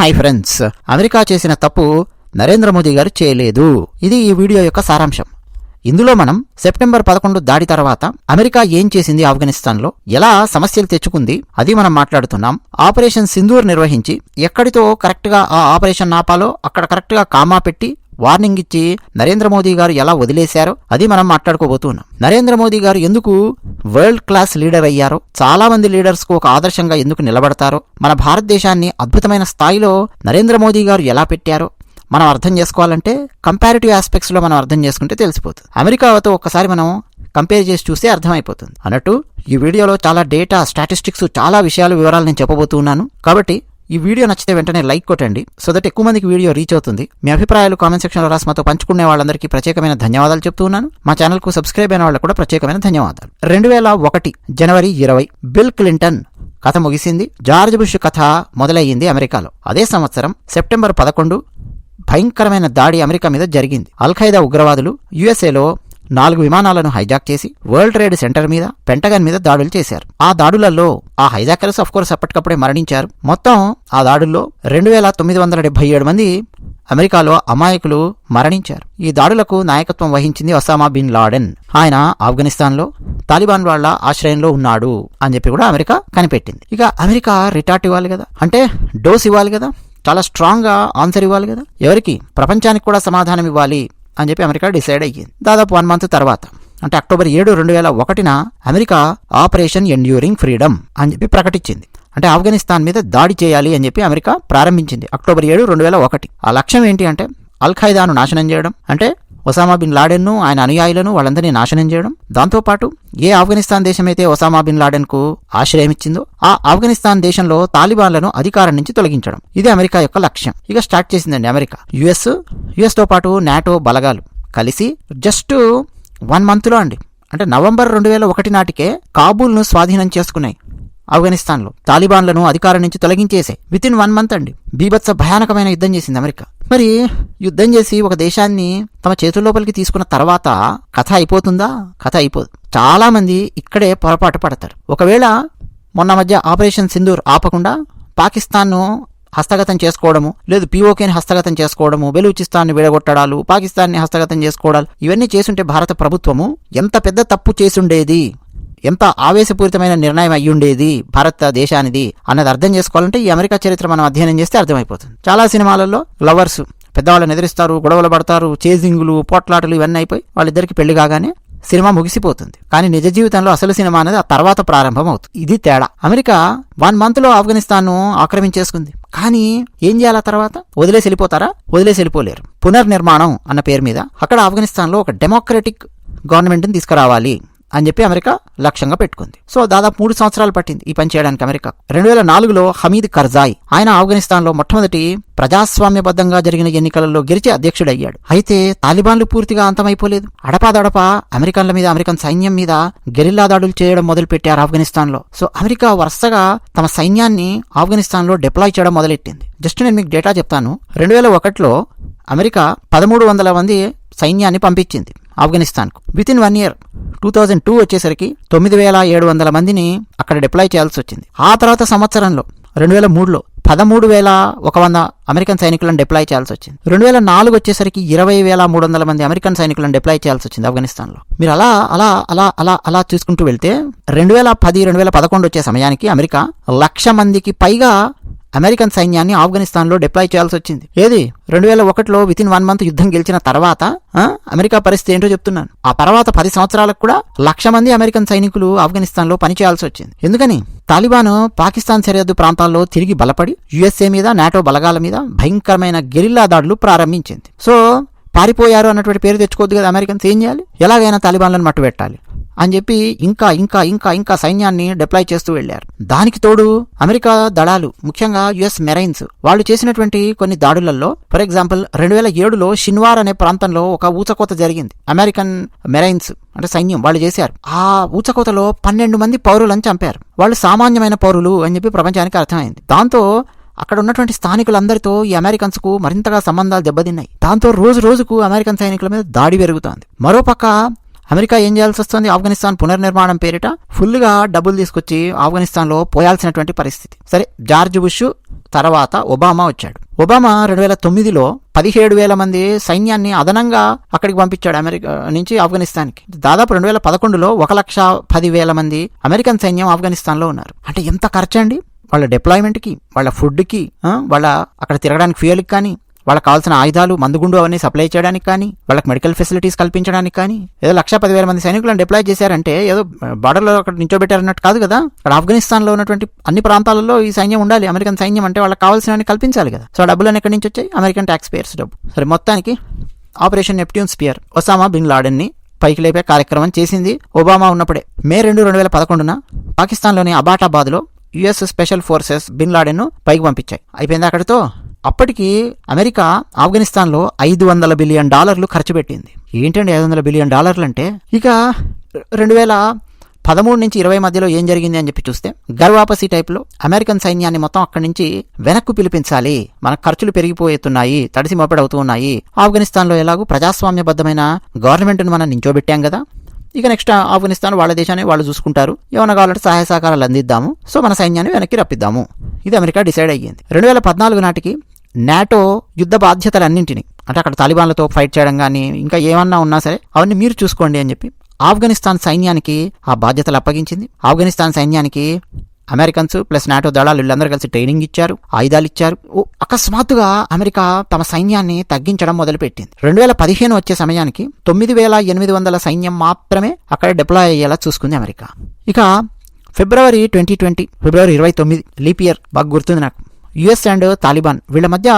Hi friends America చేసిన తప్పు నరేంద్ర మోదీ గారు చేయలేదు. ఇది ఈ వీడియో యొక్క సారాంశం. ఇందులో మనం సెప్టెంబర్ పదకొండు దాడి తర్వాత అమెరికా ఏం చేసింది ఆఫ్ఘనిస్తాన్లో ఎలా సమస్యలు తెచ్చుకుంది అది మనం మాట్లాడుతున్నాం. ఆపరేషన్ సింధూర్ నిర్వహించి ఎక్కడితో కరెక్ట్గా ఆ ఆపరేషన్ ఆపాలో అక్కడ కరెక్ట్గా కామా పెట్టి వార్నింగ్ ఇచ్చి నరేంద్ర మోదీ గారు ఎలా వదిలేశారో అది మనం మాట్లాడుకోబోతున్నాం. నరేంద్ర మోదీ గారు ఎందుకు వరల్డ్ క్లాస్ లీడర్ అయ్యారో చాలా మంది లీడర్స్కు ఒక ఆదర్శంగా ఎందుకు నిలబడతారో మన భారతదేశాన్ని అద్భుతమైన స్థాయిలో నరేంద్ర మోదీ గారు ఎలా పెట్టారో మనం అర్థం చేసుకోవాలంటే కంపారిటివ్ ఆస్పెక్ట్స్లో మనం అర్థం చేసుకుంటే తెలిసిపోతుంది. అమెరికాతో ఒక్కసారి మనం కంపేర్ చేసి చూస్తే అర్థమైపోతుంది. అన్నట్టు ఈ వీడియోలో చాలా డేటా స్టాటిస్టిక్స్ చాలా విషయాలు వివరాలు నేను చెప్పబోతున్నాను. కాబట్టి ఈ వీడియో నచ్చితే వెంటనే లైక్ కొట్టండి. సో దట్ ఎక్కువ మందికి వీడియో రీచ్ అవుతుంది. మీ అభిప్రాయాలు కామెంట్ సెక్షన్లో రాసి మాతో పంచుకునే వాళ్ళందరికీ ప్రత్యేకమైన ధన్యవాదాలు చెప్తూ ఉన్నాను. మా ఛానల్కు సబ్స్క్రైబ్ అయిన వాళ్ళకు కూడా ప్రత్యేకమైన ధన్యవాదాలు. రెండు వేల ఒకటి జనవరి ఇరవై బిల్ క్లింటన్ కథ ముగిసింది. జార్జ్ బుష్ కథ మొదలయ్యింది అమెరికాలో. అదే సంవత్సరం సెప్టెంబర్ పదకొండు భయంకరమైన దాడి అమెరికా మీద జరిగింది. అల్ఖైదా ఉగ్రవాదులు యుఎస్ఏలో నాలుగు విమానాలను హైజాక్ చేసి వరల్డ్ ట్రేడ్ సెంటర్ మీద పెంటగన్ మీద దాడులు చేశారు. ఆ దాడులలో ఆ హైజాకర్స్ అఫ్ కోర్స్ అప్పటికప్పుడే మరణించారు. మొత్తం ఆ దాడుల్లో రెండు వేల తొమ్మిది వందల డెబ్బై ఏడు మంది అమెరికాలో అమాయకులు మరణించారు. ఈ దాడులకు నాయకత్వం వహించింది ఒసామా బిన్ లాడెన్. ఆయన ఆఫ్ఘనిస్తాన్లో తాలిబాన్ వాళ్ళ ఆశ్రయంలో ఉన్నాడు అని చెప్పి కూడా అమెరికా కనిపెట్టింది. ఇక అమెరికా రిటార్ట్ ఇవ్వాలి కదా? అంటే డోస్ ఇవ్వాలి కదా? చాలా స్ట్రాంగ్గా ఆన్సర్ ఇవ్వాలి కదా? ఎవరికి? ప్రపంచానికి కూడా సమాధానం ఇవ్వాలి. అని చెప్పి అమెరికా డిసైడ్ అయ్యింది. దాదాపు వన్ మంత్ తర్వాత అంటే అక్టోబర్ ఏడు రెండు వేల ఒకటిన అమెరికా ఆపరేషన్ ఎండ్యూరింగ్ ఫ్రీడమ్ అని చెప్పి ప్రకటించింది. అంటే ఆఫ్ఘనిస్తాన్ మీద దాడి చేయాలి అని చెప్పి అమెరికా ప్రారంభించింది అక్టోబర్ ఏడు రెండు వేల ఒకటి. ఆ లక్ష్యం ఏంటి అంటే అల్ ఖైదాను నాశనం చేయడం. అంటే ఒసామా బిన్ లాడెన్ను ఆయన అనుయాయులను వాళ్ళందరినీ నాశనం చేయడం. దాంతోపాటు ఏ ఆఫ్ఘనిస్తాన్ దేశమైతే ఒసామా బిన్ లాడెన్కు ఆశ్రయమిచ్చిందో ఆశ్రయం ఇచ్చిందో ఆ ఆఫ్ఘనిస్తాన్ దేశంలో తాలిబాన్లను అధికారం నుంచి తొలగించడం. ఇది అమెరికా యొక్క లక్ష్యం. ఇక స్టార్ట్ చేసిందండి అమెరికా. యుఎస్ యుఎస్తో పాటు నాటో బలగాలు. కలిసి జస్ట్ వన్ మంత్లో అండి. అంటే నవంబర్ రెండు వేల ఒకటి నాటికే కాబూల్ను స్వాధీనం చేసుకున్నాయి. ఆఫ్ఘనిస్తాన్లో తాలిబాన్లను అధికారం నుంచి తొలగించేసే విత్ ఇన్ వన్ మంత్ అండి. బీభత్స భయానకమైన యుద్ధం చేసింది అమెరికా. మరి యుద్ధం చేసి ఒక దేశాన్ని తమ చేతుల్లోపలికి తీసుకున్న తర్వాత కథ అయిపోతుందా? కథ అయిపోదు చాలామంది ఇక్కడే పొరపాటు పడతారు. ఒకవేళ మొన్న మధ్య ఆపరేషన్ సింధూర్ ఆపకుండా పాకిస్తాన్ను హస్తగతం చేసుకోవడము లేదు పీఓకేని హస్తగతం చేసుకోవడము బెలూచిస్తాన్ని విడగొట్టడాలు పాకిస్తాన్ని హస్తగతం చేసుకోవడాలు ఇవన్నీ చేసుంటే భారత ప్రభుత్వము ఎంత పెద్ద తప్పు చేసుండేది? ఎంత ఆవేశపూరితమైన నిర్ణయం అయ్యుండేది భారతదేశానిది అన్నది అర్థం చేసుకోవాలంటే ఈ అమెరికా చరిత్ర మనం అధ్యయనం చేస్తే అర్థమైపోతుంది. చాలా సినిమాలలో లవర్స్ పెద్దవాళ్ళని ఎదిరిస్తారు గొడవలు పడతారు చేజింగులు పోట్లాటలు ఇవన్నీ అయిపోయి వాళ్ళిద్దరికి పెళ్ళి కాగానే సినిమా ముగిసిపోతుంది. కానీ నిజ జీవితంలో అసలు సినిమా అనేది ఆ తర్వాత ప్రారంభం అవుతుంది ఇది తేడా. అమెరికా వన్ మంత్లో ఆక్రమించేసుకుంది. కానీ ఏం చేయాలా తర్వాత? వదిలేసి వెళ్ళిపోతారా? వదిలేసి వెళ్ళిపోలేరు. పునర్నిర్మాణం అన్న పేరు మీద అక్కడ ఆఫ్ఘనిస్తాన్లో ఒక డెమోక్రటిక్ గవర్నమెంట్ని తీసుకురావాలి. అని చెప్పి అమెరికా లక్ష్యంగా పెట్టుకుంది. సో దాదాపు మూడు సంవత్సరాలు పట్టింది ఈ పని చేయడానికి అమెరికా. రెండు వేల నాలుగులో హమీద్ కర్జాయ్ ఆయన ఆఫ్ఘనిస్తాన్లో మొట్టమొదటి ప్రజాస్వామ్యబద్ధంగా జరిగిన ఎన్నికలలో గెలిచి అధ్యక్షుడయ్యాడు. అయితే తాలిబాన్లు పూర్తిగా అంతమైపోలేదు. అడపాదడపా అమెరికన్ల మీద అమెరికన్ సైన్యం మీద గెరిల్లా దాడులు చేయడం మొదలుపెట్టారు ఆఫ్ఘనిస్తాన్లో. సో అమెరికా వరుసగా తమ సైన్యాన్ని ఆఫ్ఘనిస్తాన్లో డిప్లాయ్ చేయడం మొదలెట్టింది. జస్ట్ నేను మీకు డేటా చెప్తాను. రెండు వేల ఒకటిలో అమెరికా పదమూడు వందల మంది సైన్యాన్ని పంపించింది. ఆఫ్ఘనిస్తాన్కు. Within one year two thousand two వచ్చేసరికి తొమ్మిది వేల ఏడు వందల మందిని అక్కడ డిప్లాయ్ చేయాల్సి వచ్చింది. ఆ తర్వాత సంవత్సరంలో రెండు వేల మూడులో పదమూడు వేల ఒక వంద అమెరికన్ సైనికులను డిప్లాయ్ చేయాల్సి వచ్చింది. రెండు వేల నాలుగు వచ్చేసరికి ఇరవై వేల మూడు వందల మంది అమెరికన్ సైనికులను డిప్లాయ్ చేయాల్సి వచ్చింది ఆఫ్ఘనిస్తాన్లో. మీరు అలా అలా అలా అలా అలా చూసుకుంటూ వెళ్తే రెండు వేల పది రెండు వేల పదకొండు వచ్చే సమయానికి అమెరికా లక్ష మందికి పైగా అమెరికన్ సైన్యాన్ని ఆఫ్ఘనిస్తాన్లో డిప్లాయ్ చేయాల్సి వచ్చింది. ఏది? రెండు వేల ఒకటిలో విత్ ఇన్ వన్ మంత్ యుద్ధం గెలిచిన తర్వాత అమెరికా పరిస్థితి ఏంటో చెప్తున్నాను. ఆ తర్వాత పది సంవత్సరాలకు కూడా లక్ష మంది అమెరికన్ సైనికులు ఆఫ్ఘనిస్తాన్లో పనిచేయాల్సి వచ్చింది. ఎందుకని? తాలిబాన్ పాకిస్తాన్ సరిహద్దు ప్రాంతాల్లో తిరిగి బలపడి యుఎస్ఏ మీద నాటో బలగాల మీద భయంకరమైన గెరిల్లా దాడులు ప్రారంభించింది. సో పారిపోయారు అన్నటువంటి పేరు తెచ్చుకోవద్దు కదా అమెరికన్స్. ఏం చేయాలి? ఎలాగైనా తాలిబాన్లను మట్టుబెట్టాలి. అని చెప్పి ఇంకా ఇంకా ఇంకా ఇంకా సైన్యాన్ని డిప్లాయ్ చేస్తూ వెళ్ళారు దానికి తోడు అమెరికా దళాలు ముఖ్యంగా యుఎస్ మెరైన్స్ వాళ్ళు చేసినటువంటి కొన్ని దాడులలో ఫర్ ఎగ్జాంపుల్ రెండు వేల ఏడులో షిన్వార్ అనే ప్రాంతంలో ఒక ఊచకోత జరిగింది. అమెరికన్ మెరైన్స్ అంటే సైన్యం వాళ్ళు చేశారు. ఆ ఊచకోతలో పన్నెండు మంది పౌరులను చంపారు. వాళ్ళు సామాన్యమైన పౌరులు అని చెప్పి ప్రపంచానికి అర్థమైంది. దాంతో అక్కడ ఉన్నటువంటి స్థానికులందరితో ఈ అమెరికన్స్కు మరింతగా సంబంధాలు దెబ్బతిన్నాయి. దాంతో రోజు రోజుకు అమెరికన్ సైనికుల మీద దాడి పెరుగుతోంది. మరోపక్క అమెరికా ఏం చేయాల్సి వస్తుంది? ఆఫ్ఘనిస్తాన్ పునర్నిర్మాణం పేరిట ఫుల్గా డబ్బులు తీసుకొచ్చి ఆఫ్ఘనిస్తాన్లో పోయాల్సినటువంటి పరిస్థితి. సరే జార్జ్ బుష్ తర్వాత ఒబామా వచ్చాడు. ఒబామా రెండు వేల తొమ్మిదిలో పదిహేడు వేల మంది సైన్యాన్ని అదనంగా అక్కడికి పంపించాడు అమెరికా నుంచి ఆఫ్ఘనిస్తాన్కి. దాదాపు రెండు వేల పదకొండులో ఒక లక్ష పది వేల మంది అమెరికన్ సైన్యం ఆఫ్ఘనిస్తాన్లో ఉన్నారు. అంటే ఎంత ఖర్చు అండి వాళ్ళ డిప్లాయ్మెంట్కి వాళ్ళ ఫుడ్కి వాళ్ళ అక్కడ తిరగడానికి ఫ్యూయల్కి కానీ వాళ్ళకి కావాల్సిన ఆయుధాలు మందుగుండు అవన్నీ సప్లై చేయడానికి కానీ వాళ్ళకి మెడికల్ ఫెసిలిటీస్ కల్పించడానికి కానీ ఏదో లక్ష పదివేల మంది సైనికులను డిప్లాయ్ చేశారంటే ఏదో బార్డర్లో అక్కడ నించోబెట్టారన్నట్టు కాదు కదా? అక్కడ ఆఫ్ఘనిస్తాన్లో ఉన్నటువంటి అన్ని ప్రాంతాలలో ఈ సైన్యం ఉండాలి. అమెరికన్ సైన్యం అంటే వాళ్ళకి కావాల్సినవన్నీ కల్పించాలి కదా. సో డబ్బులను ఎక్కడి నుంచి వచ్చాయి? అమెరికన్ ట్యాక్స్ పేయర్స్ డబ్బు. సరే మొత్తానికి operation Neptune Spear Osama bin లాడెన్ని పైకి లేపే కార్యక్రమం చేసింది ఒబామా ఉన్నప్పుడే. మే రెండు రెండు వేల పదకొండున పాకిస్తాన్లోని అబాటాబాద్లో యుఎస్ స్పెషల్ ఫోర్సెస్ బిన్ లాడెన్ను పైకి పంపించాయి. అయిపోయింది అక్కడితో? అప్పటికి అమెరికా ఆఫ్ఘనిస్తాన్లో ఐదు వందల బిలియన్ డాలర్లు ఖర్చు పెట్టింది. ఏంటండి ఐదు వందల బిలియన్ డాలర్లు అంటే ఇక రెండు వేల పదమూడు నుంచి ఇరవై మధ్యలో ఏం జరిగింది అని చెప్పి చూస్తే గర్వాపసి టైప్లో అమెరికన్ సైన్యాన్ని మొత్తం అక్కడి నుంచి వెనక్కు పిలిపించాలి. మన ఖర్చులు పెరిగిపోతున్నాయి తడిసి మోపెడవుతూ ఉన్నాయి. ఆఫ్ఘనిస్తాన్లో ఎలాగూ ప్రజాస్వామ్యబద్ధమైన గవర్నమెంట్ను మనం నించోబెట్టాం కదా. ఇక నెక్స్ట్ ఆఫ్ఘనిస్తాన్ వాళ్ళ దేశాన్ని వాళ్ళు చూసుకుంటారు. ఏమైనా కావాలంటే సహాయ సహకారాలు అందిద్దాము. సో మన సైన్యాన్ని వెనక్కి రప్పిద్దాము. ఇది అమెరికా డిసైడ్ అయ్యింది. రెండు వేల పద్నాలుగు నాటికి నాటో యుద్ధ బాధ్యతలన్నింటినీ అంటే అక్కడ తాలిబాన్లతో ఫైట్ చేయడం కానీ ఇంకా ఏమన్నా ఉన్నా సరే అవన్నీ మీరు చూసుకోండి అని చెప్పి ఆఫ్ఘనిస్తాన్ సైన్యానికి ఆ బాధ్యతలు అప్పగించింది. ఆఫ్ఘనిస్తాన్ సైన్యానికి అమెరికన్స్ ప్లస్ నాటో దళాలు వీళ్ళందరూ కలిసి ట్రైనింగ్ ఇచ్చారు ఆయుధాలు ఇచ్చారు. ఓ, అకస్మాత్తుగా అమెరికా తమ సైన్యాన్ని తగ్గించడం మొదలుపెట్టింది. రెండు వేల పదిహేను వచ్చే సమయానికి తొమ్మిది వేల ఎనిమిది వందల సైన్యం మాత్రమే అక్కడ డిప్లాయ్ అయ్యేలా చూసుకుంది అమెరికా. ఇక ఫిబ్రవరి ట్వంటీ ట్వంటీ ఫిబ్రవరి ఇరవై తొమ్మిది లీప్ ఇయర్ బాగా గుర్తుంది నాకు. యుఎస్ అండ్ తాలిబాన్ వీళ్ళ మధ్య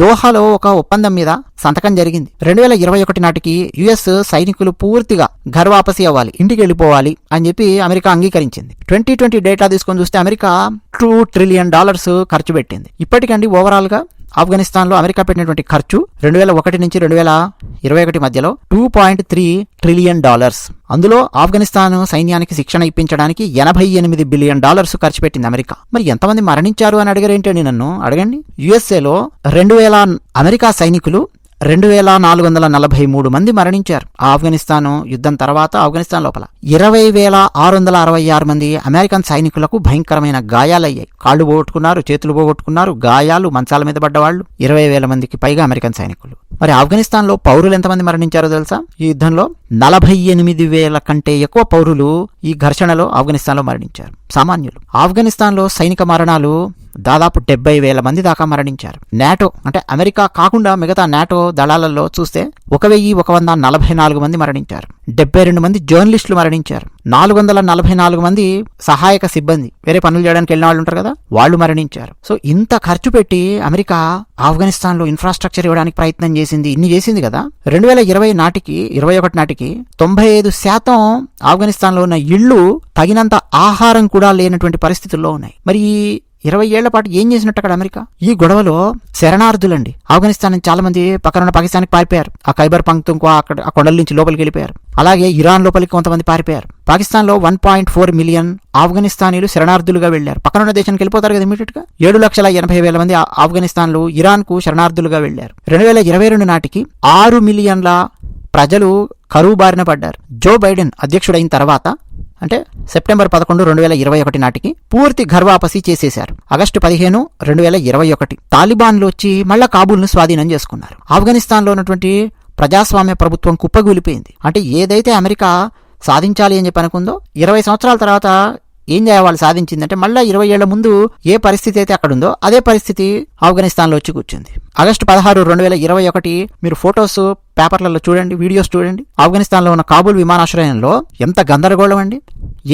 దోహాలో ఒక ఒప్పందం మీద సంతకం జరిగింది. రెండు వేల ఇరవై ఒకటి నాటికి యుఎస్ సైనికులు పూర్తిగా ఘర్ వాపసీ అవ్వాలి ఇంటికి వెళ్ళిపోవాలి అని చెప్పి అమెరికా అంగీకరించింది. ట్వంటీ ట్వంటీ డేటా తీసుకొని చూస్తే అమెరికా టూ ట్రిలియన్ డాలర్స్ ఖర్చు పెట్టింది. ఇప్పటికండి ఓవరాల్గా ఆఫ్ఘనిస్తాన్లో అమెరికా పెట్టినటువంటి ఖర్చు రెండు వేల ఒకటి నుంచి రెండు వేల ఇరవై ఒకటి మధ్యలో two point three trillion dollars అందులో ఆఫ్ఘనిస్తాన్ సైన్యానికి శిక్షణ ఇప్పించడానికి ఎనభై ఎనిమిది బిలియన్ డాలర్స్ ఖర్చు పెట్టింది అమెరికా. మరి ఎంతమంది మరణించారు అని అడిగారేంటండి నన్ను? అడగండి. యుఎస్ఏలో రెండు వేల అమెరికా సైనికులు రెండు వేల నాలుగు వందల నలభై మూడు మంది మరణించారు. ఆఫ్ఘనిస్తాన్ యుద్ధం తర్వాత ఆఫ్ఘనిస్తాన్ లోపల. ఇరవై వేల ఆరు వందల అరవై ఆరు మంది అమెరికన్ సైనికులకు భయంకరమైన గాయాలయ్యాయి. కాళ్ళు పోగొట్టుకున్నారు చేతులు పోగొట్టుకున్నారు గాయాలు మంచాల మీద పడ్డవాళ్ళు. ఇరవై వేల మందికి పైగా అమెరికన్ సైనికులు. మరి ఆఫ్ఘనిస్తాన్లో పౌరులు ఎంతమంది మరణించారో తెలుసా? ఈ యుద్ధంలో నలభై ఎనిమిది వేల కంటే ఎక్కువ పౌరులు ఈ ఘర్షణలో ఆఫ్ఘనిస్తాన్లో మరణించారు. సామాన్యులు. ఆఫ్ఘనిస్తాన్లో సైనిక మరణాలు దాదాపు డెబ్బై వేల మంది దాకా మరణించారు. నాటో అంటే అమెరికా కాకుండా మిగతా నాటో దళాలలో చూస్తే ఒక వెయ్యి ఒక వంద నలభై నాలుగు మంది మరణించారు. డెబ్బై రెండు మంది జర్నలిస్టులు మరణించారు. నాలుగు వందల నలభై నాలుగు మంది సహాయక సిబ్బంది వేరే పనులు చేయడానికి వెళ్ళిన వాళ్ళు ఉంటారు కదా వాళ్ళు మరణించారు. సో ఇంత ఖర్చు పెట్టి అమెరికా ఆఫ్ఘనిస్తాన్లో ఇన్ఫ్రాస్ట్రక్చర్ ఇవ్వడానికి ప్రయత్నం చేసింది ఇన్ని చేసింది కదా. రెండు వేల ఇరవై నాటికి ఇరవై ఒకటి నాటికి తొంభై ఐదు శాతం ఆఫ్ఘనిస్తాన్లో ఉన్న ఇళ్ళు తగినంత ఆహారం కూడా లేనటువంటి పరిస్థితుల్లో ఉన్నాయి. మరి ఇరవై ఏళ్ళ పాటు ఏం చేసినట్టు అక్కడ అమెరికా? ఈ గొడవలో శరణార్థులండి. ఆఫ్ఘనిస్తాన్ నుంచి చాలా మంది పక్కన పాకిస్తాన్కి పారిపోయారు. ఆ ఖైబర్ పంక్తుంకో అక్కడ ఆ కొండల నుంచి లోపలికి వెళ్ళిపోయారు. అలాగే ఇరాన్ లోపలికి కొంతమంది పారిపోయారు. పాకిస్తాన్లో వన్ పాయింట్ ఫోర్ మిలియన్ ఆఫ్ఘనిస్తానీలు శరణార్థులుగా వెళ్ళారు పక్కన ఉన్న దేశానికి వెళ్ళిపోతారు కదా ఇమీడియట్గా ఏడు లక్షల ఎనభై వేల మంది ఆఫ్ఘనిస్తాన్లు ఇరాన్కు శరణార్థులుగా వెళ్ళారు రెండు వేల ఇరవై రెండు నాటికి ఆరు మిలియన్ల ప్రజలు కరువు బారిన పడ్డారు. జో బైడెన్ అధ్యక్షుడైన తర్వాత అంటే సెప్టెంబర్ పదకొండు రెండు వేల ఇరవై ఒకటి నాటికి పూర్తి ఘర్వాపసి చేసేశారు. ఆగస్టు పదిహేను రెండు వేల ఇరవై ఒకటి. తాలిబాన్లు వచ్చి మళ్ళా కాబూల్ను స్వాధీనం చేసుకున్నారు. ఆఫ్ఘనిస్తాన్లో ఉన్నటువంటి ప్రజాస్వామ్య ప్రభుత్వం కుప్పగూలిపోయింది. అంటే ఏదైతే అమెరికా సాధించాలి అని చెప్పి అనుకుందో ఇరవై సంవత్సరాల తర్వాత ఏం చేయాలి సాధించిందంటే మళ్ళీ ఇరవై ఏళ్ళ ముందు ఏ పరిస్థితి అయితే అక్కడ ఉందో అదే పరిస్థితి ఆఫ్ఘనిస్తాన్లో వచ్చి కూర్చుంది. ఆగస్టు పదహారు రెండు వేల ఇరవై ఒకటి మీరు ఫొటోస్ పేపర్లలో చూడండి వీడియోస్ చూడండి. ఆఫ్ఘనిస్తాన్లో ఉన్న కాబూల్ విమానాశ్రయంలో ఎంత గందరగోళం అండి.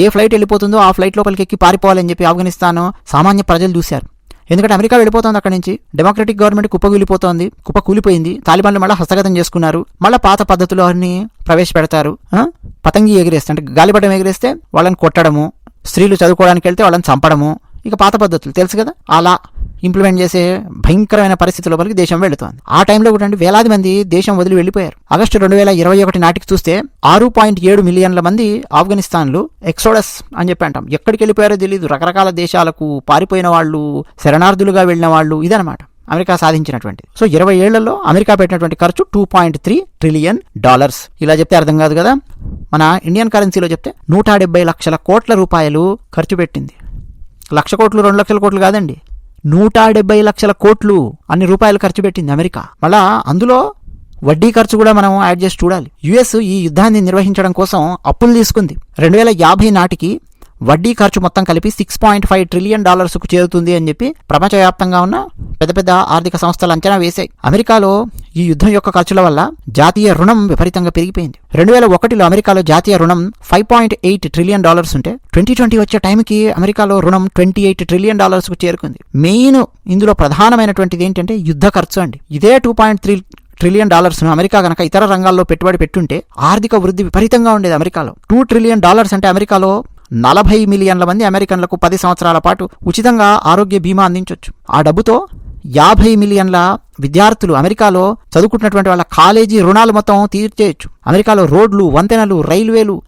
ఏ ఫ్లైట్ వెళ్ళిపోతుందో ఆ ఫ్లైట్ లోపలికి ఎక్కి పారిపోవాలని చెప్పి ఆఫ్ఘనిస్తాన్ సామాన్య ప్రజలు చూశారు. ఎందుకంటే అమెరికా వెళ్ళిపోతుంది అక్కడి నుంచి. డెమోక్రటిక్ గవర్నమెంట్ కుప్పకూలిపోతోంది కుప్ప కూలిపోయింది తాలిబాన్లు మళ్ళీ హస్తగతం చేసుకున్నారు. మళ్ళీ పాత పద్ధతులు అన్ని ప్రవేశపెడతారు పతంగి ఎగిరేస్తే అంటే గాలిపటం ఎగిరేస్తే వాళ్ళని కొట్టడము స్త్రీలు చదువుకోవడానికి వెళ్తే వాళ్ళని చంపడము ఇక పాత పద్ధతులు తెలుసు కదా? అలా ఇంప్లిమెంట్ చేసే భయంకరమైన పరిస్థితి లోపలికి దేశం వెళుతోంది. ఆ టైంలో కూడా అండి వేలాది మంది దేశం వదిలి వెళ్ళిపోయారు. ఆగస్టు రెండు వేల ఇరవై ఒకటి నాటికి చూస్తే ఆరు పాయింట్ ఏడు మిలియన్ల మంది ఆఫ్ఘనిస్తాన్లు ఎక్సోడస్ అని చెప్పి అంటాం. ఎక్కడికి వెళ్ళిపోయారో తెలియదు రకరకాల దేశాలకు పారిపోయిన వాళ్ళు శరణార్థులుగా వెళ్ళిన వాళ్ళు ఇదనమాట అమెరికా సాధించినటువంటి. సో ఇరవై ఏళ్ళలో అమెరికా పెట్టినటువంటి ఖర్చు two point three trillion dollars ఇలా చెప్తే అర్థం కాదు కదా? మన ఇండియన్ కరెన్సీలో చెప్తే నూట డెబ్బై లక్షల కోట్ల రూపాయలు ఖర్చు పెట్టింది. లక్ష కోట్లు రెండు లక్షల కోట్లు కాదండి. నూట డెబ్బై లక్షల కోట్లు అన్ని రూపాయలు ఖర్చు పెట్టింది అమెరికా. మళ్ళా అందులో వడ్డీ ఖర్చు కూడా మనం యాడ్ చేసి చూడాలి. యుఎస్ ఈ యుద్ధాన్ని నిర్వహించడం కోసం అప్పులు తీసుకుంది. రెండు వేల యాభై నాటికి వడ్డీ ఖర్చు మొత్తం కలిపి సిక్స్ పాయింట్ ఫైవ్ ట్రిలియన్ డాలర్స్కు చేరుతుంది అని చెప్పి ప్రపంచవ్యాప్తంగా ఉన్న పెద్ద పెద్ద ఆర్థిక సంస్థలు అంచనా వేశాయి. అమెరికాలో ఈ యుద్ధం యొక్క ఖర్చుల వల్ల జాతీయ రుణం విపరీతంగా పెరిగిపోయింది. రెండు వేల ఒకటిలో అమెరికాలో జాతీయ రుణం five point eight trillion dollars ఉంటే ట్వంటీ ట్వంటీ వచ్చే టైంకి అమెరికాలో రుణం ట్వంటీ ఎయిట్ ట్రిలియన్ డాలర్స్కు చేరుకుంది. మెయిన్ ఇందులో ప్రధానమైనటువంటిది ఏంటంటే యుద్ధ ఖర్చు అండి. ఇదే టూ పాయింట్ త్రీ ట్రిలియన్ డాలర్స్ను అమెరికా గనక ఇతర రంగాల్లో పెట్టుబడి పెట్టుంటే ఆర్థిక వృద్ధి విపరీతంగా ఉండేది అమెరికాలో. టూ ట్రిలియన్ డాలర్స్ అంటే అమెరికాలో నలభై మిలియన్ల మంది అమెరికన్లకు పది సంవత్సరాల పాటు ఉచితంగా ఆరోగ్య బీమా అందించవచ్చు ఆ డబ్బుతో యాభై మిలియన్ల విద్యార్థులు అమెరికాలో చదువుకుంటున్నటువంటి వాళ్ళ కాలేజీ రుణాలు మొత్తం తీర్చేయచ్చు. అమెరికాలో రోడ్లు వంతెనలు రైల్వేలు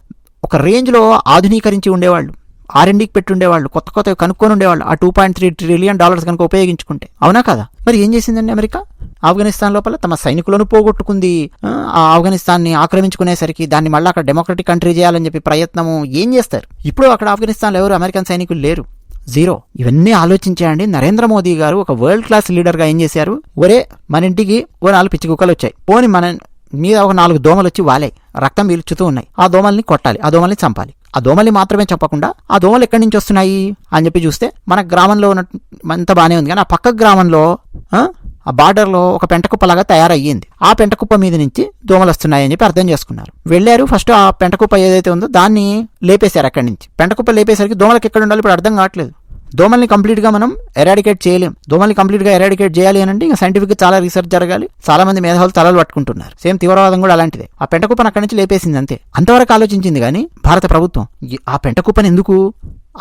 ఒక రేంజ్లో ఆధునీకరించి ఉండేవాళ్ళు. ఆర్ఎండీకి పెట్టుండేవాళ్ళు కొత్త కొత్త కనుక్కొని ఉండేవాళ్ళు ఆ two point three trillion dollars కనుక ఉపయోగించుకుంటే. అవునా కదా? మరి ఏం చేసిందండి అమెరికా? ఆఫ్ఘనిస్తాన్ లోపల తమ సైనికులను పోగొట్టుకుంది. ఆ, ఆఫ్ఘనిస్తాన్ని ఆక్రమించుకునేసరికి దాన్ని మళ్ళీ అక్కడ డెమోక్రటిక్ కంట్రీ చేయాలని చెప్పి ప్రయత్నము ఏం చేస్తారు? ఇప్పుడు అక్కడ ఆఫ్ఘనిస్తాన్లో ఎవరు అమెరికన్ సైనికులు లేరు. జీరో ఇవన్నీ ఆలోచించాయండి. నరేంద్ర మోదీ గారు ఒక వరల్డ్ క్లాస్ లీడర్గా ఏం చేశారు? ఒరే మన ఇంటికి ఓ నాలుగు పిచ్చి కుక్కలు వచ్చాయి. పోని మన మీద ఒక నాలుగు దోమలు వచ్చి వాలాయి రక్తం పీల్చుతూ ఉన్నాయి. ఆ దోమల్ని కొట్టాలి. ఆ దోమల్ని చంపాలి. ఆ దోమల్ని మాత్రమే చెప్పకుండా ఆ దోమలు ఎక్కడి నుంచి వస్తున్నాయి? అని చెప్పి చూస్తే మన గ్రామంలో ఉన్న అంత బాగానే ఉంది. కానీ ఆ పక్క గ్రామంలో ఆ, ఆ బార్డర్లో ఒక పెంటకుప్పలాగా తయారయ్యింది. ఆ పెంటకుప్ప మీద నుంచి దోమలు వస్తున్నాయి అని చెప్పి అర్థం చేసుకున్నారు. వెళ్ళారు. ఫస్ట్ ఆ పెంటకుప్ప ఏదైతే ఉందో దాన్ని లేపేశారు అక్కడి నుంచి. పెంటకుప్ప లేపేసరికి దోమలకు ఎక్కడ ఉండాలి ఇప్పుడు అర్థం కావట్లేదు. దోమల్ని కంప్లీట్గా మనం ఎరాడికేట్ చేయలేం. దోమల్ని కంప్లీట్గా ఎరాడికేట్ చేయాలి అని అంటే ఇంకా సైంటిఫిక్ చాలా రీసెర్చ్ జరగాలి. చాలా మంది మేధావులు తలలు పట్టుకుంటున్నారు. సేమ్ తీవ్రవాదం కూడా అలాంటిదే. ఆ పెంటకుప్పని అక్కడి నుంచి లేపేసింది అంతే. అంతవరకు ఆలోచించింది కానీ భారత ప్రభుత్వం ఆ పెంటకుప్పని ఎందుకు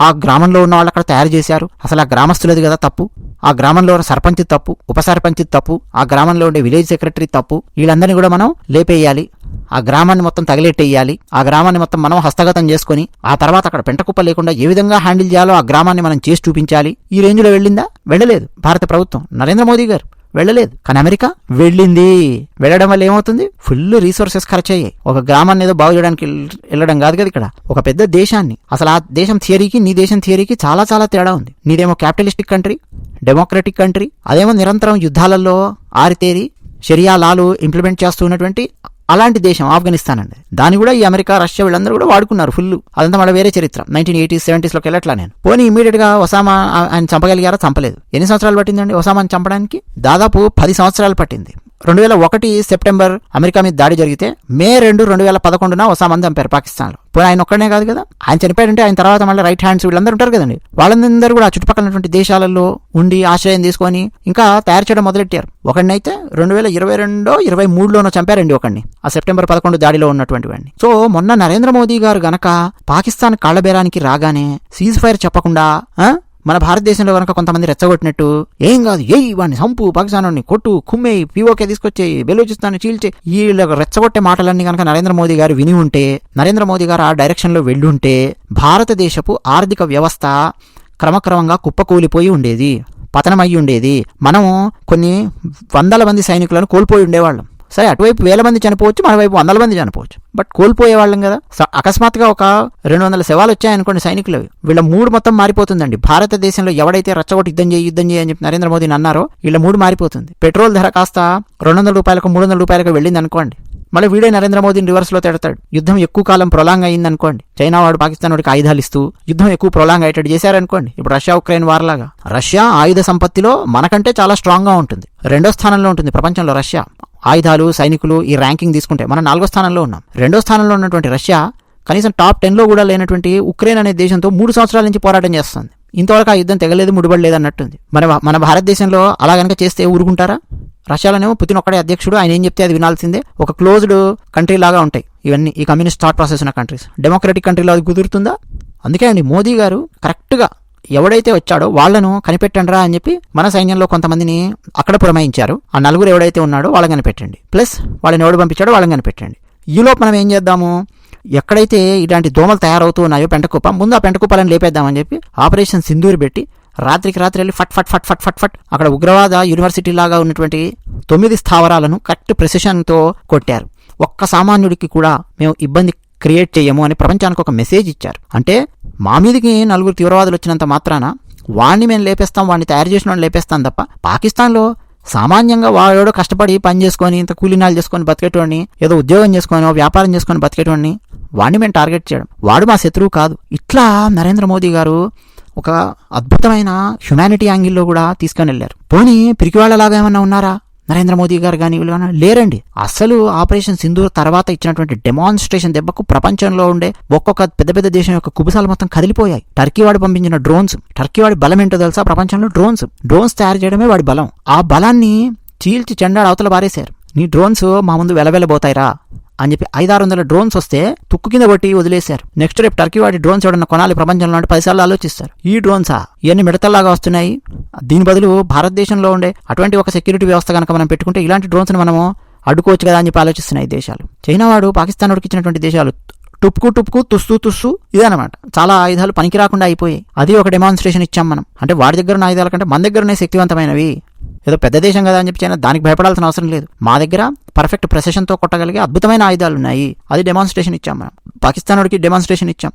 ఆ గ్రామంలో ఉన్న వాళ్ళు అక్కడ తయారు చేశారు? అసలు ఆ గ్రామస్తులది కదా తప్పు. ఆ గ్రామంలో ఉన్న సర్పంచ్ తప్పు ఉప సర్పంచ్ తప్పు ఆ గ్రామంలో ఉండే విలేజ్ సెక్రటరీ తప్పు. వీళ్ళందరినీ కూడా మనం లేపేయాలి. ఆ గ్రామాన్ని మొత్తం తగిలెట్టేయాలి. ఆ గ్రామాన్ని మొత్తం మనం హస్తగతం చేసుకొని ఆ తర్వాత అక్కడ పెంటకుప్ప లేకుండా ఏ విధంగా హ్యాండిల్ చేయాలో ఆ గ్రామాన్ని మనం చేసి చూపించాలి. ఈ రేంజ్లో వెళ్ళిందా? వెళ్ళలేదు. భారత ప్రభుత్వం. నరేంద్ర మోదీ గారు. వెళ్ళలేదు. కానీ అమెరికా? వెళ్ళింది. వెళ్ళడం వల్ల ఏమవుతుంది? ఫుల్ రీసోర్సెస్ ఖర్చు అయ్యాయి ఒక గ్రామాన్ని ఏదో బాగు చేయడానికి వెళ్ళడం కాదు కదా ఇక్కడ. ఒక పెద్ద దేశాన్ని. అసలు ఆ దేశం థియరీకి నీ దేశం థియరీకి చాలా చాలా తేడా ఉంది. నీదేమో క్యాపిటలిస్టిక్ కంట్రీ డెమోక్రటిక్ కంట్రీ అదేమో నిరంతరం యుద్ధాలలో ఆరితేరి షరియా లాలు ఇంప్లిమెంట్ చేస్తూ ఉన్నటువంటి అలాంటి దేశం ఆఫ్ఘనిస్తాన్ అండి. దాన్ని కూడా ఈ అమెరికా రష్యా వీళ్ళందరూ కూడా వాడుకున్నారు ఫుల్ అదంతా మళ్ళీ వేరే చరిత్ర. నైన్టీన్ ఎయిటీస్ సెవెంటీస్లోకి వెళ్ళట్లా నేను. పోనీ ఇమీడియట్గా ఒసామా ఆయన చంపగలిగారా? చంపలేదు. ఎన్ని సంవత్సరాలు పట్టిందండి ఒసామాని చంపడానికి? దాదాపు పది సంవత్సరాలు పట్టింది. రెండు వేల ఒకటి సెప్టెంబర్ అమెరికా మీద దాడి జరిగితే మే రెండు రెండు వేల పదకొండున ఒసామంది చంపారు పాకిస్తాన్లో. పోనీ ఆయన ఒక్కడనే కాదు కదా? ఆయన చనిపోయాడంటే ఆయన తర్వాత మళ్ళీ రైట్ హ్యాండ్స్ వీళ్ళందరూ ఉంటారు కదండి. వాళ్ళందరూ కూడా ఆ చుట్టుపక్కల దేశాలలో ఉండి ఆశ్రయం తీసుకొని ఇంకా తయారు చేయడం మొదలెట్టారు. ఒకడినైతే రెండు వేల ఇరవై రెండో ఇరవై మూడులోనో చంపారండి ఒకడిని. ఆ సెప్టెంబర్ పదకొండు దాడిలో ఉన్నటువంటి వాడిని. సో మొన్న నరేంద్ర మోదీ గారు గనక పాకిస్తాన్ కాళ్ళబేరానికి రాగానే సీజ్ ఫైర్ చెప్పకుండా మన భారతదేశంలో కనుక కొంతమంది రెచ్చగొట్టినట్టు ఏం కాదు ఏ వాడిని సంపు పాకిస్తాన్ కొట్టు కుమ్మేయి పీఓకే తీసుకొచ్చేయి బెలూచిస్తాన్ చీల్చే వీళ్ళ రెచ్చగొట్టే మాటలన్నీ కనుక నరేంద్ర మోదీ గారు విని ఉంటే నరేంద్ర మోదీ గారు ఆ డైరెక్షన్లో వెళ్ళుంటే వెళ్ళి ఉంటే భారతదేశపు ఆర్థిక వ్యవస్థ క్రమక్రమంగా కుప్పకూలిపోయి ఉండేది పతనమయ్యి ఉండేది. మనం కొన్ని వందల మంది సైనికులను కోల్పోయి ఉండేవాళ్ళం. సరే అటువైపు వేల మంది చనిపోవచ్చు మన వైపు వందల మంది చనిపోవచ్చు. బట్ కోల్పోయే వాళ్ళం కదా. స- అకస్మాత్తుగా ఒక రెండు వందల శవాలు వచ్చాయనుకోండి సైనికులు వీళ్ళ మూడు మొత్తం మారిపోతుందండి. భారతదేశంలో ఎవడైతే రచ్చగొట్టి యుద్ధం చేయి యుద్ధం చేయని చెప్పి నరేంద్ర మోదీని అన్నారో వీళ్ళ మూడు మారిపోతుంది. పెట్రోల్ ధర కాస్త రెండు వందల రూపాయలకు మూడు వందల రూపాయలకు వెళ్ళింది అనుకోండి మళ్ళీ వీడే నరేంద్ర మోదీని రివర్స్లో తిడతాడు. యుద్ధం ఎక్కువ కాలం ప్రొలాంగ్ అయింది అనుకోండి చైనా వాడు పాకిస్తాన్ వాడికి ఆయుధాలు ఇస్తూ యుద్ధం ఎక్కువ ప్రొలాంగ్ అయ్యేటట్టు చేశారనుకోండి. ఇప్పుడు రష్యా ఉక్రెయిన్ వార్లాగా రష్యా ఆయుధ సంపత్తిలో మనకంటే చాలా స్ట్రాంగ్గా ఉంటుంది. రెండో స్థానంలో ఉంటుంది ప్రపంచంలో రష్యా. ఆయుధాలు సైనికులు ఈ ర్యాంకింగ్ తీసుకుంటే మనం నాలుగో స్థానంలో ఉన్నాం. రెండో స్థానంలో ఉన్నటువంటి రష్యా కనీసం టాప్ టెన్లో కూడా లేనటువంటి ఉక్రెయిన్ అనే దేశంతో మూడు సంవత్సరాల నుంచి పోరాటం చేస్తుంది. ఇంతవరకు ఆ యుద్ధం తెగలేదు ముడిపడలేదు అన్నట్టుంది మన మన భారతదేశంలో అలా కనుక చేస్తే ఊరుకుంటారా? రష్యాలోనేమో పుతిన్ ఒక్కడే అధ్యక్షుడు ఆయన ఏం చెప్తే అది వినాల్సిందే. ఒక క్లోజ్డ్ కంట్రీ లాగా ఉంటాయి ఇవన్నీ ఈ కమ్యూనిస్ట్ థాట్ ప్రాసెస్ ఉన్న కంట్రీస్. డెమోక్రటిక్ కంట్రీలో అది కుదురుతుందా? అందుకే అండి మోదీ గారు కరెక్ట్గా ఎవడైతే వచ్చాడో వాళ్ళను కనిపెట్టండిరా అని చెప్పి మన సైన్యంలో కొంతమందిని అక్కడ పురమాయించారు. ఆ నలుగురు ఎవడైతే ఉన్నాడో వాళ్ళని కనిపెట్టండి. ప్లస్ వాళ్ళని ఎవడు పంపించాడో వాళ్ళని కనిపెట్టండి. ఈలోపు మనం ఏం చేద్దాము? ఎక్కడైతే ఇలాంటి దోమలు తయారవుతూ ఉన్నాయో పెంటకుప్ప ముందు ఆ పెంటకుప్పలను లేపేద్దామని చెప్పి ఆపరేషన్ సింధూరి పెట్టి రాత్రికి రాత్రి వెళ్ళి ఫట్ ఫట్ ఫట్ ఫట్ ఫట్ ఫట్ అక్కడ ఉగ్రవాద యూనివర్సిటీ లాగా ఉన్నటువంటి తొమ్మిది స్థావరాలను కరెక్ట్ ప్రెసిషన్తో కొట్టారు. ఒక్క సామాన్యుడికి కూడా మేము ఇబ్బంది క్రియేట్ చేయము అని ప్రపంచానికి ఒక మెసేజ్ ఇచ్చారు. అంటే మా మీదకి నలుగురు తీవ్రవాదులు వచ్చినంత మాత్రాన వాడిని మేము లేపేస్తాం వాడిని తయారు చేసిన వాడిని లేపేస్తాం తప్ప పాకిస్తాన్లో సామాన్యంగా వాడేవాడో కష్టపడి పని చేసుకొని ఇంత కూలీనాలు చేసుకొని బతికేటోడిని ఏదో ఉద్యోగం చేసుకొని వ్యాపారం చేసుకొని బతికేటోడిని వాడిని మేము టార్గెట్ చేయడం. వాడు మా శత్రువు కాదు. ఇట్లా నరేంద్ర మోదీ గారు ఒక అద్భుతమైన హ్యుమానిటీ యాంగిల్లో కూడా తీసుకొని వెళ్ళారు. పోనీ పిరికివాళ్ళలాగా ఏమన్నా ఉన్నారా? నరేంద్ర మోదీ గారు కానీ వీళ్ళు కానీ లేరండి. అసలు ఆపరేషన్ సింధూర్ తర్వాత ఇచ్చినటువంటి డెమాన్స్ట్రేషన్ దెబ్బకు ప్రపంచంలో ఉండే ఒక్కొక్క పెద్ద పెద్ద దేశం యొక్క కుబుసాలు మొత్తం కదిలిపోయాయి. టర్కీ వాడు పంపించిన డ్రోన్స్ టర్కీ వాడి బలం ఏంటో తెలుసా? ప్రపంచంలో డ్రోన్స్ డ్రోన్స్ తయారు చేయడమే వాడి బలం. ఆ బలాన్ని చీల్చి చెండాడు అవతల బారేశారు నీ డ్రోన్స్ మా ముందు వెలవెలబోతాయిరా. అని చెప్పి ఐదారు వందల డ్రోన్స్ వస్తే తుక్కు కింద పట్టి వదిలేశారు. నెక్స్ట్ రేపు టర్కీ వాడి డ్రోన్స్ ఎవడన్నా కొనాలి ప్రపంచంలో అంటే పదిసార్లు ఆలోచిస్తారు. ఈ డ్రోన్సా ఇవన్నీ మిడతల్లాగా వస్తున్నాయి. దీని బదులు భారతదేశంలో ఉండే అటువంటి ఒక సెక్యూరిటీ వ్యవస్థ కనుక మనం పెట్టుకుంటే ఇలాంటి డ్రోన్స్ని మనము అడ్డుకోవచ్చు కదా అని చెప్పి ఆలోచిస్తున్నాయి ఈ దేశాలు. చైనా వాడు పాకిస్తాన్ వాడికి ఇచ్చినటువంటి దేశాలు టుప్కు టుప్కు తుస్సు తుస్సు ఇదనమాట చాలా ఆయుధాలు పనికి రాకుండా అయిపోయాయి. అది ఒక డెమాన్స్ట్రేషన్ ఇచ్చాం మనం. అంటే వాడి దగ్గర ఉన్న ఆయుధాల కంటే మన దగ్గరనే శక్తివంతమైనవి. ఏదో పెద్ద దేశం కదా అని చెప్పి చైనా దానికి భయపడాల్సిన అవసరం లేదు. మా దగ్గర పర్ఫెక్ట్ ప్రెసెషన్తో కొట్టగలిగే అద్భుతమైన ఆయుధాలు ఉన్నాయి. అది డెమాన్స్ట్రేషన్ ఇచ్చాం మనం. పాకిస్తాన్ వాడికి డెమాన్స్ట్రేషన్ ఇచ్చాం.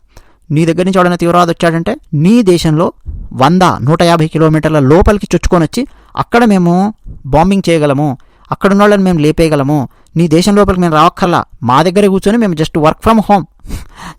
నీ దగ్గర నుంచి ఎవడైనా తీవ్రవాది వచ్చాడంటే నీ దేశంలో వంద నూట యాభై కిలోమీటర్ల లోపలికి చొచ్చుకొని వచ్చి అక్కడ మేము బాంబింగ్ చేయగలము. అక్కడ ఉన్న వాళ్ళని మేము లేపేయగలము. నీ దేశం లోపలికి మేము రావక్కర్లా. మా దగ్గర కూర్చొని మేము జస్ట్ వర్క్ ఫ్రమ్ హోమ్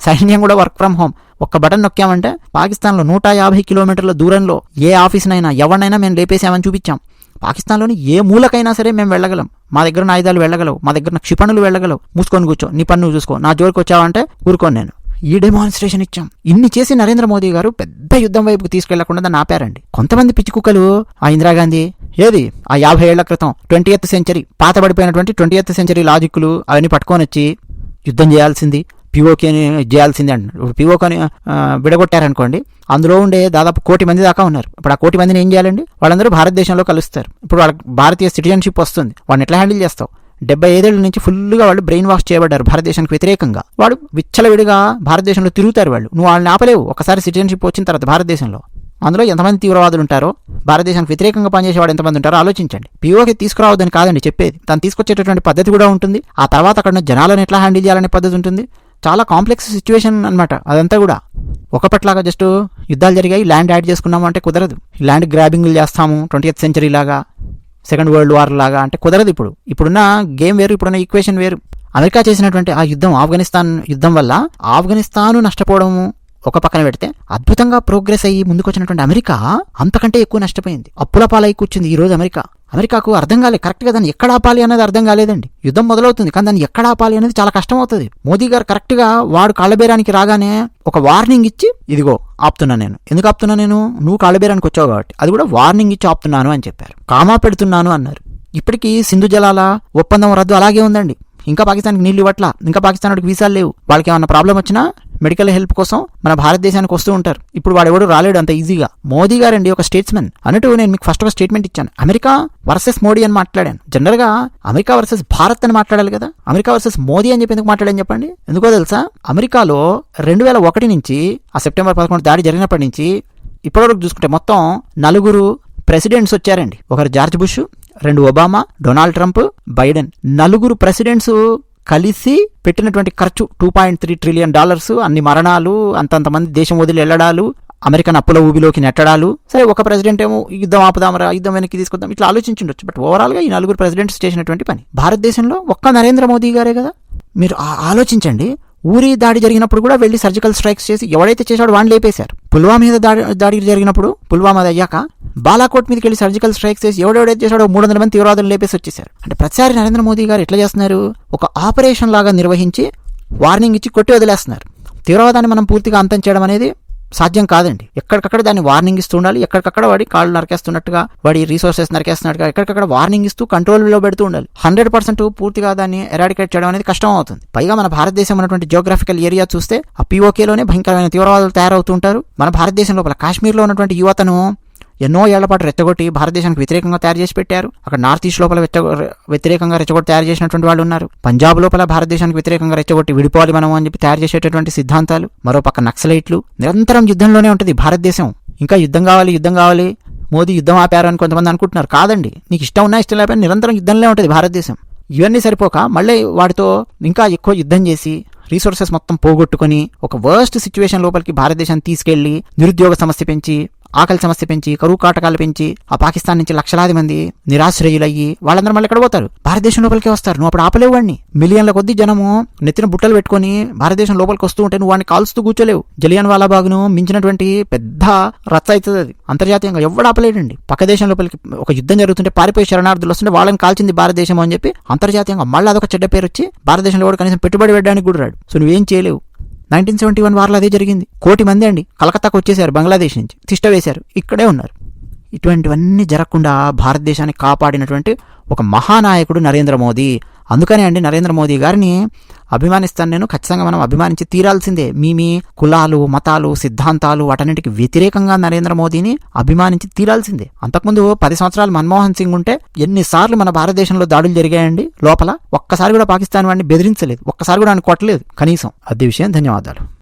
సైన్యం కూడా వర్క్ ఫ్రమ్ హోమ్ ఒక్క బటన్ నొక్కామంటే పాకిస్తాన్లో నూట యాభై కిలోమీటర్ల దూరంలో ఏ ఆఫీస్నైనా ఎవరినైనా మేము లేపేసామని చూపించాం. పాకిస్తాన్లోని ఏ మూలకైనా సరే మేము వెళ్ళగలం. మా దగ్గర ఉన్న ఆయుధాలు వెళ్ళగలవు. మా దగ్గర క్షిపణులు వెళ్ళగలవు. మూసుకొని కూర్చో. నీ పన్ను చూసుకో. నా జోలికి వచ్చావంటే ఊరుకోను నేను. ఈ డెమాన్స్ట్రేషన్ ఇచ్చాం. ఇన్ని చేసి నరేంద్ర మోదీ గారు పెద్ద యుద్ధం వైపుకు తీసుకెళ్ళకుండా దాన్ని ఆపారండి. కొంతమంది పిచ్చి కుక్కలు ఆ ఇందిరాగాంధీ ఏది? ఆ యాభై ఏళ్ళ క్రితం ట్వంటీ ఎత్ సెంచరీ పాతబడిపోయినటువంటి ట్వంటీ ఎత్ సెంచరీ లాజిక్లు అవన్నీ పట్టుకొని వచ్చి యుద్ధం చేయాల్సింది. పిఓకేని చేయాల్సిందే అంటున్నారు. ఇప్పుడు పిఓకని విడగొట్టారనుకోండి అందులో ఉండే దాదాపు కోటి మంది దాకా ఉన్నారు. ఇప్పుడు ఆ కోటి మందిని ఏం చేయాలండి? వాళ్ళందరూ భారతదేశంలో కలుస్తారు. ఇప్పుడు వాళ్ళకి భారతీయ సిటిజన్షిప్ వస్తుంది. వాడిని ఎట్లా హ్యాండిల్ చేస్తావు? డెబ్బై ఐదేళ్ళ నుంచి ఫుల్గా వాళ్ళు బ్రెయిన్ వాష్ చేయబడ్డారు భారతదేశానికి వ్యతిరేకంగా. వాడు విచ్చలవిడిగా భారతదేశంలో తిరుగుతారు వాళ్ళు. నువ్వు వాళ్ళని ఆపలేవు. ఒకసారి సిటిజన్షిప్ వచ్చిన తర్వాత భారతదేశంలో. అందులో ఎంతమంది తీవ్రవాదులు ఉంటారో భారతదేశానికి వ్యతిరేకంగా పనిచేసేవాడు ఎంతమంది ఉంటారో ఆలోచించండి. పిఓకి తీసుకురావద్దని కాదండి చెప్పేది. తను తీసుకొచ్చేటటువంటి పద్ధతి కూడా ఉంటుంది. ఆ తర్వాత అక్కడ జనాలను ఎట్లా హ్యాండిల్ చేయాలనే పద్ధతి ఉంటుంది. చాలా కాంప్లెక్స్ సిచ్యువేషన్ అనమాట అదంతా కూడా. ఒకప్పటిలాగా జస్ట్ యుద్ధాలు జరిగాయి. ల్యాండ్ యాడ్ చేసుకున్నాము అంటే కుదరదు. ల్యాండ్ గ్రాబింగ్లు చేస్తాము. ట్వంటీ ఎయిత్ సెంచరీ లాగా సెకండ్ వరల్డ్ వార్ లాగా అంటే కుదరదు ఇప్పుడు. ఇప్పుడున్న గేమ్ వేరు ఇప్పుడున్న ఈక్వేషన్ వేరు. అమెరికా చేసినటువంటి ఆ యుద్ధం ఆఫ్ఘనిస్తాన్ యుద్ధం వల్ల ఆఫ్ఘనిస్తాను నష్టపోవడము ఒక పక్కన పెడితే అద్భుతంగా ప్రోగ్రెస్ అయ్యి ముందుకొచ్చినటువంటి అమెరికా అంతకంటే ఎక్కువ నష్టపోయింది. అప్పుల పాలై కూర్చుంది ఈ రోజు అమెరికా. అమెరికాకు అర్థం కాలేదు కరెక్ట్గా దాన్ని ఎక్కడ ఆపాలి అనేది అర్థం కాలేదండి. యుద్ధం మొదలవుతుంది కానీ దాన్ని ఎక్కడ ఆపాలి అనేది చాలా కష్టం అవుతుంది మోదీ గారు కరెక్ట్గా వాడు కాళ్ళబేరానికి రాగానే ఒక వార్నింగ్ ఇచ్చి ఇదిగో ఆపుతున్నా నేను. ఎందుకు ఆపుతున్నా నేను? నువ్వు కాళ్ళబేరానికి వచ్చావు కాబట్టి. అది కూడా వార్నింగ్ ఇచ్చి ఆపుతున్నాను అని చెప్పారు. కామా పెడుతున్నాను అన్నారు. ఇప్పటికీ సింధు జలాల ఒప్పందం రద్దు అలాగే ఉందండి. ఇంకా పాకిస్తాన్కి నీళ్ళు ఇవ్వట్లా? ఇంకా పాకిస్తాన్ వాడికి వీసాలు లేవు. వాళ్ళకి ఏమన్నా ప్రాబ్లం వచ్చినా మెడికల్ హెల్ప్ కోసం మన భారతదేశానికి వస్తూ ఉంటారు. ఇప్పుడు వాడు ఎవడు రాలేడు అంత ఈజీగా. మోదీ గారండి ఒక స్టేట్స్మెన్. అన్నట్టు నేను మీకు ఫస్ట్ ఒక స్టేట్మెంట్ ఇచ్చాను. అమెరికా వర్సెస్ మోడీ అని మాట్లాడాను. జనరల్గా అమెరికా వర్సెస్ భారత్ అని మాట్లాడాలి కదా? అమెరికా వర్సెస్ మోదీ అని చెప్పి ఎందుకు మాట్లాడాను చెప్పండి? ఎందుకో తెలుసా? అమెరికాలో రెండు వేల ఒకటి నుంచి ఆ సెప్టెంబర్ పదకొండు దాడి జరిగినప్పటి నుంచి ఇప్పటివరకు చూసుకుంటే మొత్తం నలుగురు ప్రెసిడెంట్స్ వచ్చారండి. ఒకరు జార్జ్ బుష్ రెండు ఒబామా డొనాల్డ్ ట్రంప్ బైడెన్. నలుగురు ప్రెసిడెంట్స్ కలిసి పెట్టినటువంటి ఖర్చు two point three trillion dollars అన్ని మరణాలు అంతంతమంది దేశం వదిలి వెళ్ళడాలు అమెరికన్ అప్పుల ఊబిలోకి నెట్టడాలు. సరే ఒక ప్రెసిడెంట్ ఏమో యుద్ధం ఆపుదామరా యుద్ధం వెనక్కి తీసుకుందాం ఇట్లా ఆలోచించుండొచ్చు. బట్ ఓవరాల్గా ఈ నలుగురు ప్రెసిడెంట్స్ చేసినటువంటి పని. భారతదేశంలో ఒక్క నరేంద్ర మోదీ గారే కదా? మీరు ఆలోచించండి. ఊరి దాడి జరిగినప్పుడు కూడా వెళ్ళి సర్జికల్ స్ట్రైక్స్ చేసి ఎవడైతే చేశాడో వాడిని లేపేశారు. పుల్వామా మీద దాడి దాడి జరిగినప్పుడు పుల్వామా అయ్యాక బాలాకోట్ మీదకి వెళ్ళి సర్జికల్ స్ట్రైక్స్ చేసి ఎవడెవడైతే చేశాడో మూడు వందల మంది తీవ్రవాదులు లేపేసి వచ్చేసారు అంటే ప్రతిసారి నరేంద్ర మోదీ గారు ఎట్లా చేస్తున్నారు? ఒక ఆపరేషన్ లాగా నిర్వహించి వార్నింగ్ ఇచ్చి కొట్టి వదిలేస్తున్నారు. తీవ్రవాదాన్ని మనం పూర్తిగా అంతం చేయడం అనేది సాధ్యం కాదండి. ఎక్కడికక్కడ దాన్ని వార్నింగ్ ఇస్తూ ఉండాలి ఎక్కడికక్కడ వాడి కాళ్ళు నరికేస్తున్నట్టుగా వాడి రీసోర్సెస్ నరికేస్తున్నట్టుగా ఎక్కడికక్కడ వార్నింగ్ ఇస్తూ కంట్రోల్లో పెడుతూ ఉండాలి. హండ్రెడ్ పర్సెంట్ పూర్తిగా దాన్ని ఎరాడికేట్ చేయడం అనేది కష్టం అవుతుంది. పైగా మన భారతదేశం ఉన్నటువంటి జియోగ్రఫికల్ ఏరియా చూస్తే ఆ పీఓకేలోనే భయంకరమైన తీవ్రవాదులు తయారవుతుంటారు మన భారతదేశం లోపల కాశ్మీర్లో ఉన్నటువంటి యువతను ఎన్నో ఏళ్ళ పాటు రెచ్చగొట్టి భారతదేశానికి వ్యతిరేకంగా తయారు చేసి పెట్టారు. అక్కడ నార్త్ ఈస్ట్ లోపల వ్యతిరేకంగా రెచ్చగొట్టి తయారు చేసినటువంటి వాళ్ళు ఉన్నారు. పంజాబ్ లోపల భారతదేశానికి వ్యతిరేకంగా రెచ్చగొట్టి విడిపోవాలి మనం అని చెప్పి తయారు చేసేటటువంటి సిద్ధాంతాలు. మరో పక్క నక్సలైట్లు. నిరంతరం యుద్ధంలోనే ఉంటుంది భారతదేశం. ఇంకా యుద్ధం కావాలి యుద్ధం కావాలి. మోదీ యుద్ధం ఆపారు అని కొంతమంది అనుకుంటున్నారు. కాదండి. నీకు ఇష్టం ఉన్నా ఇష్టం లేకపోయినా నిరంతరం యుద్ధంలో ఉంటుంది భారతదేశం. ఇవన్నీ సరిపోక మళ్ళీ వాటితో ఇంకా ఎక్కువ యుద్ధం చేసి రీసోర్సెస్ మొత్తం పోగొట్టుకొని ఒక వర్స్ట్ సిచ్యువేషన్ లోపలికి భారతదేశాన్ని తీసుకెళ్ళి నిరుద్యోగ సమస్య పెంచి ఆకలి సమస్య పెంచి కరువు కాటకాలు పెంచి ఆ పాకిస్తాన్ నుంచి లక్షలాది మంది నిరాశ్రయులయ్యి వాళ్ళందరూ మళ్ళీ ఎక్కడ పోతారు? భారతదేశం లోపలికి వస్తారు. నువ్వు అప్పుడు ఆపలేవు వాడిని మిలియన్ల కొద్ది జనము నెత్తిన బుట్టలు పెట్టుకొని భారతదేశం లోపలికి వస్తూ ఉంటే నువ్వు వాడిని కాల్స్తూ కూర్చోలేవు. జలియన్ వాలాబాగ్ను మించినటువంటి పెద్ద రచ్చ అవుతుంది అది. అంతర్జాతీయంగా ఎవడు ఆపలేడండి. పక్క దేశం లోపలికి ఒక యుద్ధం జరుగుతుంటే పారిపోయి శరణార్థులు వస్తుంటే వాళ్ళని కాల్చింది భారతదేశం అని చెప్పి అంతర్జాతీయంగా మళ్ళీ అదొక చెడ్డ పేరు వచ్చి భారతదేశంలో కూడా కనీసం పెట్టుబడి పెట్టడానికి కూడా రాడు. సో నువ్వేం చేయలేవు. నైన్టీన్ సెవెంటీ వన్ వార్లో అదే జరిగింది. కోటి మంది అండి. కలకత్తాకు వచ్చేసారు బంగ్లాదేశ్ నుంచి. తిష్ట వేశారు. ఇక్కడే ఉన్నారు. ఇటువంటివన్నీ జరగకుండా భారతదేశాన్ని కాపాడినటువంటి ఒక మహానాయకుడు నరేంద్ర మోదీ. అందుకనే అండి నరేంద్ర మోదీ గారిని అభిమానిస్తాను నేను ఖచ్చితంగా మనం అభిమానించి తీరాల్సిందే. మీ మీ కులాలు మతాలు సిద్ధాంతాలు వాటన్నిటికి వ్యతిరేకంగా నరేంద్ర మోదీని అభిమానించి తీరాల్సిందే. అంతకుముందు పది సంవత్సరాలు మన్మోహన్ సింగ్ ఉంటే ఎన్నిసార్లు మన భారతదేశంలో దాడులు జరిగాయండి. లోపల ఒక్కసారి కూడా పాకిస్తాన్ వాడిని బెదిరించలేదు. ఒక్కసారి కూడా ఆయన కొట్టలేదు కనీసం. అదే విషయం ధన్యవాదాలు.